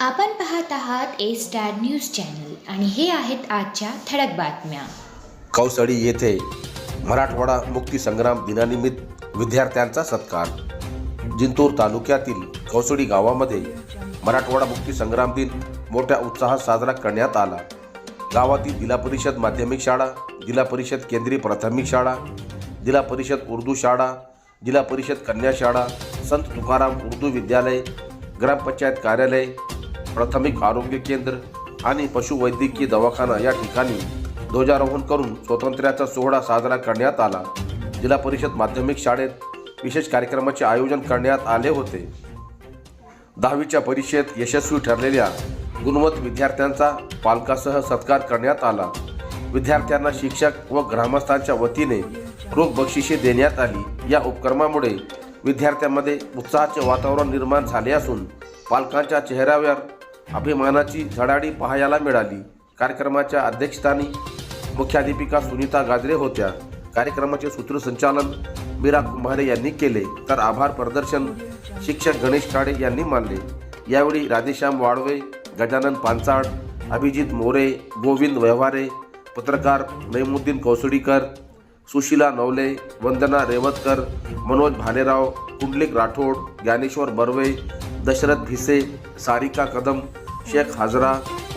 आपण पाहत आहात ए स्टार न्यूज चॅनल आणि हे आहेत आजच्या ठळक बातम्या. कौसळी येथे मराठवाडा मुक्ती संग्राम दिनानिमित्त विद्यार्थ्यांचा सत्कार. जिंतूर तालुक्यातील कौसळी गावामध्ये मराठवाडा मुक्ती संग्राम दिन मोठ्या उत्साहात साजरा करण्यात आला. गावातील जिल्हा परिषद माध्यमिक शाळा जिल्हा परिषद केंद्रीय प्राथमिक शाळा जिल्हा परिषद उर्दू शाळा जिल्हा परिषद कन्या शाळा संत तुकाराम उर्दू विद्यालय ग्रामपंचायत कार्यालय प्राथमिक आरोग्य केंद्र आणि पशुवैद्यकीय दवाखाना या ठिकाणी ध्वजारोहण करून स्वातंत्र्याचा सोहळा साजरा करण्यात आला. जिल्हा परिषद माध्यमिक शाळेत विशेष कार्यक्रमाचे आयोजन करण्यात आले होते. दहावीच्या परीक्षेत यशस्वी ठरलेल्या गुणवत विद्यार्थ्यांचा पालकासह सत्कार करण्यात आला. विद्यार्थ्यांना शिक्षक व ग्रामस्थांच्या वतीने रोख बक्षिसे देण्यात आली. या उपक्रमामुळे विद्यार्थ्यांमध्ये उत्साहाचे वातावरण निर्माण झाले असून पालकांच्या चेहऱ्यावर अभिमानाची झडाडी पाहायला मिळाली. कार्यक्रमाच्या अध्यक्षस्थानी मुख्याध्यापिका सुनीता गाजरे होत्या. कार्यक्रमाचे सूत्रसंचालन मीरा कुंभारे यांनी केले. तर आभार प्रदर्शन शिक्षक गणेश काळे यांनी मानले. यावेळी राधेश्याम वाळवे गजानन पांचाळ अभिजित मोरे गोविंद व्यवहारे पत्रकार नईमुद्दीन कौसडीकर सुशीला नवले वंदना रेवतकर मनोज भालेराव कुंडलिक राठोड ज्ञानेश्वर बर्वे दशरथ भिसे सारिका कदम शेख हाजरा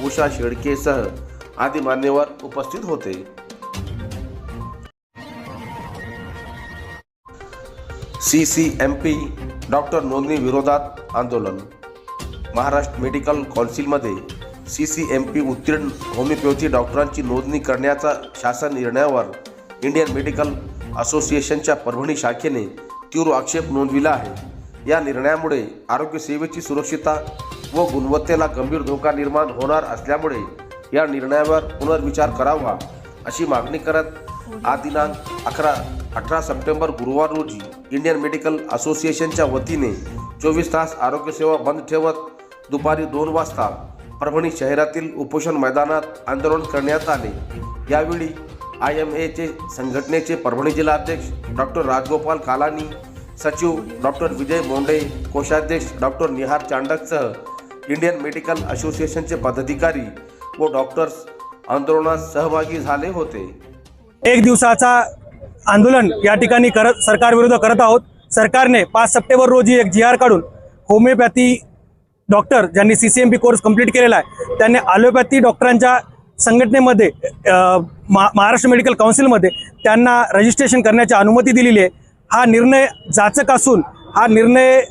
उषा शेळकेसह आदी मान्यवर उपस्थित होते. C C M P doctor नोंदणी विरोधात आंदोलन. महाराष्ट्र मेडिकल कौन्सिलमध्ये सी सी एम पी उत्तीर्ण होमिओपॅथी डॉक्टरांची नोंदणी करण्याचा शासन निर्णयावर इंडियन मेडिकल असोसिएशनच्या परभणी शाखेने तीव्र आक्षेप नोंदविला आहे. या निर्णयामुळे आरोग्यसेवेची सुरक्षितता व गुणवत्तेला गंभीर धोका निर्माण होणार असल्यामुळे या निर्णयावर पुनर्विचार करावा अशी मागणी करत आज दिनांक अकरा अठरा सप्टेंबर गुरुवार रोजी इंडियन मेडिकल असोसिएशनच्या वतीने चोवीस तास आरोग्यसेवा बंद ठेवत दुपारी दोन वाजता परभणी शहरातील उपोषण मैदानात आंदोलन करण्यात आले. यावेळी आय एम एचे संघटनेचे परभणी जिल्हाध्यक्ष डॉक्टर राजगोपाल कालानी सचिव डॉक्टर विजय मोंडे कोषाध्यक्ष डॉक्टर निहार चांडकसह इंडियन मेडिकल असोसिएशनचे पदाधिकारी व डॉक्टर्स आंदोलनात सहभागी झाले होते. एक दिवसाचा आंदोलन या ठिकाणी करत सरकारविरुद्ध करत आहोत. सरकारने पाच सप्टेंबर रोजी एक जी आर काढून होमिओपॅथी डॉक्टर ज्यांनी C C M P course complete केलेला आहे त्यांनी ॲलोपॅथी डॉक्टरांच्या संघटनेमध्ये मा महाराष्ट्र मेडिकल काउन्सिलमध्ये त्यांना रजिस्ट्रेशन करण्याची अनुमती दिलेली आहे. हा निर्णय जाचक असून हा निर्णय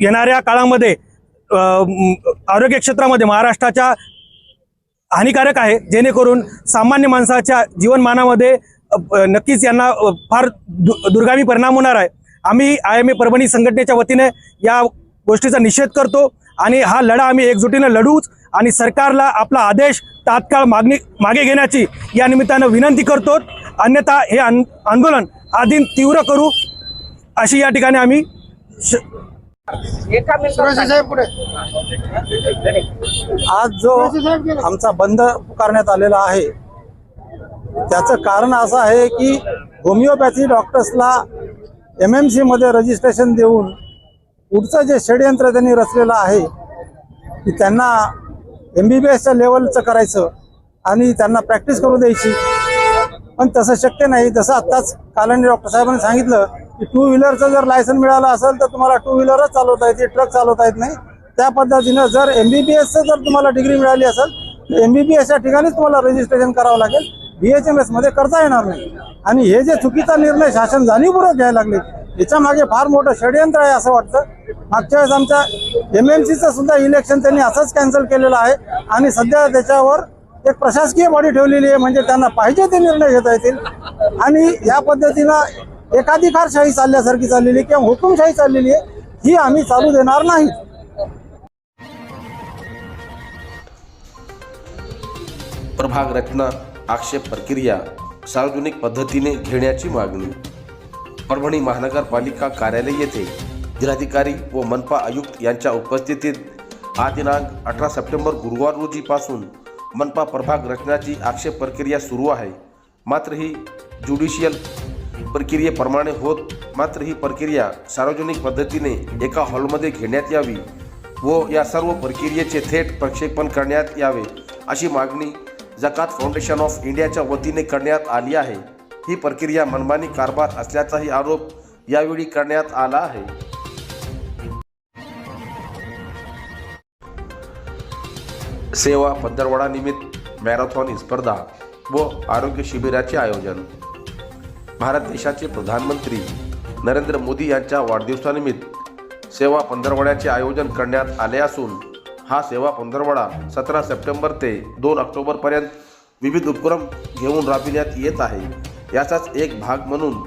येणाऱ्या काळामध्ये आरोग्य क्षेत्रामध्ये महाराष्ट्राच्या हानिकारक आहे. जेणेकरून सामान्य माणसाच्या जीवनमानामध्ये नक्कीच यांना फार दु दुर्गामी परिणाम होणार आहे. आम्ही आय एम ए परभणी संघटनेच्या वतीने या गोष्टीचा निषेध करतो आणि हा लढा आम्ही एकजुटीनं लढूच आणि सरकारला आपला आदेश तात्काळ मागणी मागे घेण्याची या निमित्तानं विनंती करतो. अन्यथा हे आन आंदोलन आधी तीव्र करू अशी या ठिकाणी आम्ही श आज जो आमचा बंद पुकारण्यात आलेला आहे त्याचं कारण असं आहे की होमिओपॅथी डॉक्टर्सला एम एम सीमध्ये रजिस्ट्रेशन देऊन पुढचं जे षडयंत्र त्यांनी रचलेलं आहे की त्यांना एम बी बी एसच्या लेवलचं करायचं आणि त्यांना प्रॅक्टिस करू द्यायची. पण तसं शक्य नाही. जसं आत्ताच कालांनी डॉक्टर साहेबांनी सांगितलं की टू व्हीलरचं जर लायसन मिळालं असेल तर तुम्हाला टू व्हीलरच चालवता येते ट्रक चालवता येत नाही. त्या पद्धतीनं जर एम बी बी एसचं जर तुम्हाला डिग्री मिळाली असेल तर एम बी बी एसच्या ठिकाणीच तुम्हाला रजिस्ट्रेशन करावं लागेल. बी एच एम एसमध्ये करता येणार नाही. आणि हे जे चुकीचा निर्णय शासन जाणीवपूर्वक घ्यायला लागले याच्या मागे फार मोठं षडयंत्र आहे असं वाटतं. मागच्या वेळेस आमच्या एम एम सीचं सुद्धा इलेक्शन त्यांनी असंच कॅन्सल केलेलं आहे. आणि सध्या त्याच्यावर एक प्रशासकीय बॉडी ठेवलेली आहे म्हणजे त्यांना पाहिजे ते निर्णय घेता येतील. आणि या पद्धतीनं एकाधिकारशाही चालल्यासारखी चाललेली आहे किंवा हुकुमशाही चाललेली आहे ही आम्ही चालू देणार नाही. प्रभाग रचना आक्षेप प्रक्रिया सार्वजनिक पद्धतीने घेण्याची मागणी. परभणी महानगरपालिका कार्यालय येथे जिल्हाधिकारी व मनपा आयुक्त यांच्या उपस्थितीत आदिनांक दिनांक अठरा सप्टेंबर गुरुवार रोजीपासून मनपा प्रभाग रचनाची आक्षेप प्रक्रिया सुरू आहे. मात्र ही ज्युडिशियल प्रक्रियेप्रमाणे होत मात्र ही प्रक्रिया सार्वजनिक पद्धतीने एका हॉलमध्ये घेण्यात यावी व या सर्व प्रक्रियेचे थेट प्रक्षेपण करण्यात यावे अशी मागणी जकात फाउंडेशन ऑफ इंडियाच्या वतीने करण्यात आली आहे. ही प्रक्रिया मनमानी कारभार असल्याचाही आरोप यावेळी करण्यात आला आहे. सेवा पंधरवडानिमित्त मॅरेथॉन स्पर्धा व आरोग्य शिबिराचे आयोजन भारत देशाचे प्रधानमंत्री नरेंद्र मोदी यांच्या वाढदिवसानिमित्त सेवा पंधरवड्याचे आयोजन करण्यात आले असून हा सेवा पंधरवडा सतरा सप्टेंबर ते दोन ऑक्टोबरपर्यंत विविध उपक्रम घेऊन राबविण्यात येत आहे. याचाच एक भाग म्हणून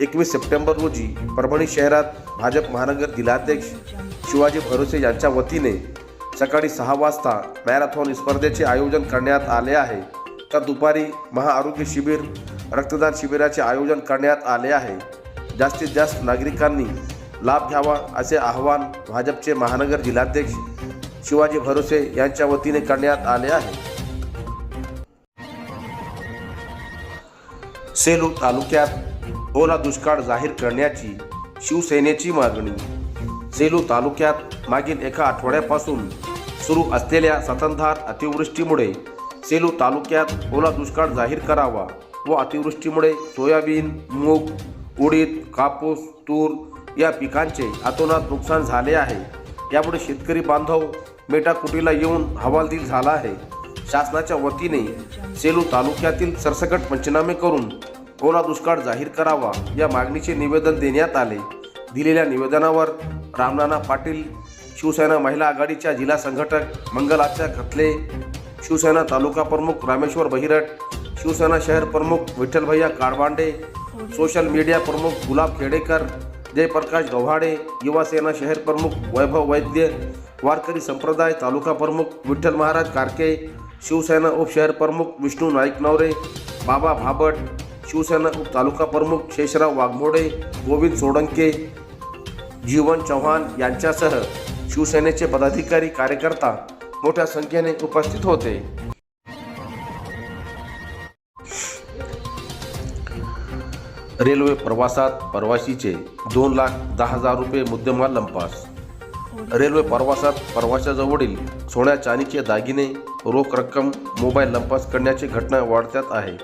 एकवीस सप्टेंबर रोजी परभणी शहरात भाजप महानगर जिल्हाध्यक्ष शिवाजी भरोसे यांच्या वतीने सकाळी सहा वाजता मॅरेथॉन स्पर्धेचे आयोजन करण्यात आले आहे. तर दुपारी महाआरोग्य शिबिर रक्तदान शिबिराचे आयोजन करण्यात आले आहे? जास्तीत जास्त नागरिकांनी लाभ घ्यावा असे आवाहन भाजपचे महानगर जिल्हाध्यक्ष शिवाजी भरोसे यांच्या वतीने करण्यात आले आहे. सेलू तालुक्यात ओला दुष्काळ जाहीर करण्याची शिवसेनेची मागणी. सेलू तालुक्यात मागील एका आठवड्यापासून सुरू असलेल्या सततधार अतिवृष्टीमुळे सेलू तालुक्यात ओला दुष्काळ जाहीर करावा व अतिवृष्टीमुळे सोयाबीन मूग उडीद कापूस तूर या पिकांचे अतोनात नुकसान झाले आहे. यामुळे शेतकरी बांधव मेटाकुटीला येऊन हवालदिल झाला आहे. शासनाच्या वतीने सेलू तालुक्यातील सरसकट पंचनामे करून ओला दुष्काळ जाहीर करावा या मागणीचे निवेदन देण्यात आले. दिलेल्या निवेदनावर रामनाना पाटील शिवसेना महिला आघाडीच्या जिल्हा संघटक मंगलाच्या खतले शिवसेना तालुका प्रमुख रामेश्वर बहिरट शिवसेना शहर प्रमुख विठ्ठलभैया काळबांडे सोशल मीडिया प्रमुख गुलाब खेडेकर जयप्रकाश गव्हाडे युवासेना शहर प्रमुख वैभव वैद्य वारकरी संप्रदाय तालुका प्रमुख विठ्ठल महाराज कारके शिवसेना उपशहर प्रमुख विष्णू नाईक नवरे बाबा भाबट शिवसेना उपतालुका प्रमुख शेषराव वाघमोडे गोविंद सोडंके जीवन चव्हाण यांच्यासह शिवसेनेचे पदाधिकारी कार्यकर्ता मोठ्या संख्येने उपस्थित होते. रेल्वे प्रवासात प्रवाशीचे दोन लाख दहा हजार रुपये मुद्देमाल लंपास. रेल्वे प्रवासात प्रवाशाजवळील सोन्या चांदीचे दागिने रोख रक्कम मोबाईल लंपास करण्याची घटना वाढत्यात आहे.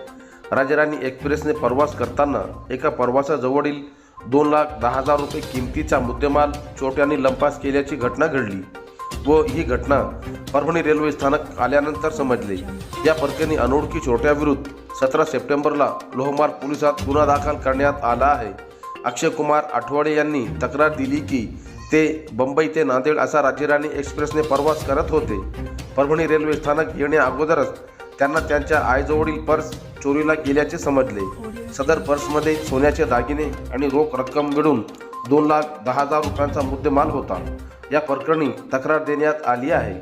राजराणी एक्सप्रेसने प्रवास करताना एका प्रवासाजवळील दोन लाख दहा हजार रुपये किमतीचा मुद्देमाल चोट्यांनी लंपास केल्याची घटना घडली. व ही घटना परभणी रेल्वे स्थानक आल्यानंतर समजले. या प्रकरणी अनोळखी छोट्याविरुद्ध सतरा सप्टेंबरला लोहमार्ग पोलिसात गुन्हा दाखल करण्यात आला आहे. अक्षय कुमार आठवडे यांनी तक्रार दिली की ते बंबई ते नांदेड असा राज्यराणी एक्सप्रेसने प्रवास करत होते. परभणी रेल्वे स्थानक येण्या अगोदरच त्यांना त्यांच्या आईजवळील पर्स चोरीला गेल्याचे समजले. सदर पर्समध्ये सोन्याचे दागिने आणि रोख रक्कम मिळून दोन लाख दहा हजार रुपयांचा मुद्देमाल होता. या प्रकरणी तक्रार देण्यात आली आहे.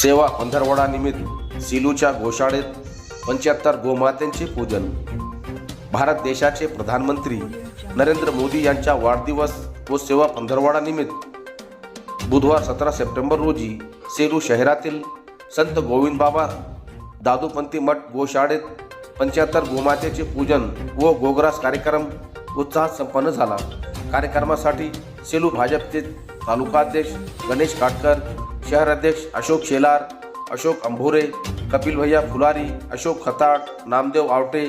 सेवा पंधरवडानिमित्त सिलूच्या गोशाळेत पंच्याहत्तर गोमात्यांचे पूजन. भारत देशाचे प्रधानमंत्री नरेंद्र मोदी यांच्या वाढदिवस व सेवा पंधरवडानिमित्त बुधवार सतरा सप्टेंबर रोजी सेलू शहरातील संत गोविंदबाबा दादूपंथी मठ गोशाळेत पंच्याहत्तर गोमातेचे पूजन व गोग्रास कार्यक्रम उत्साहात संपन्न झाला. कार्यक्रमासाठी सेलू भाजपचे तालुकाध्यक्ष गणेश काटकर शहराध्यक्ष अशोक शेलार अशोक अंभोरे कपिल भैया फुलारी अशोक खताट नामदेव आवटे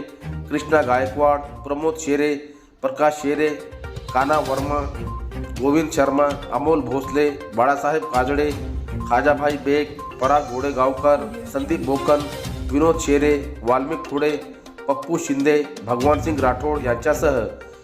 कृष्णा गायकवाड प्रमोद शेरे प्रकाश शेरे काना वर्मा गोविंद शर्मा अमोल भोसले बाळासाहेब काजडे खाजाभाई बेग पराग घोडेगावकर संदीप बोकन विनोद शेरे वाल्मिक खुडे पप्पू शिंदे भगवानसिंग राठोड यांच्यासह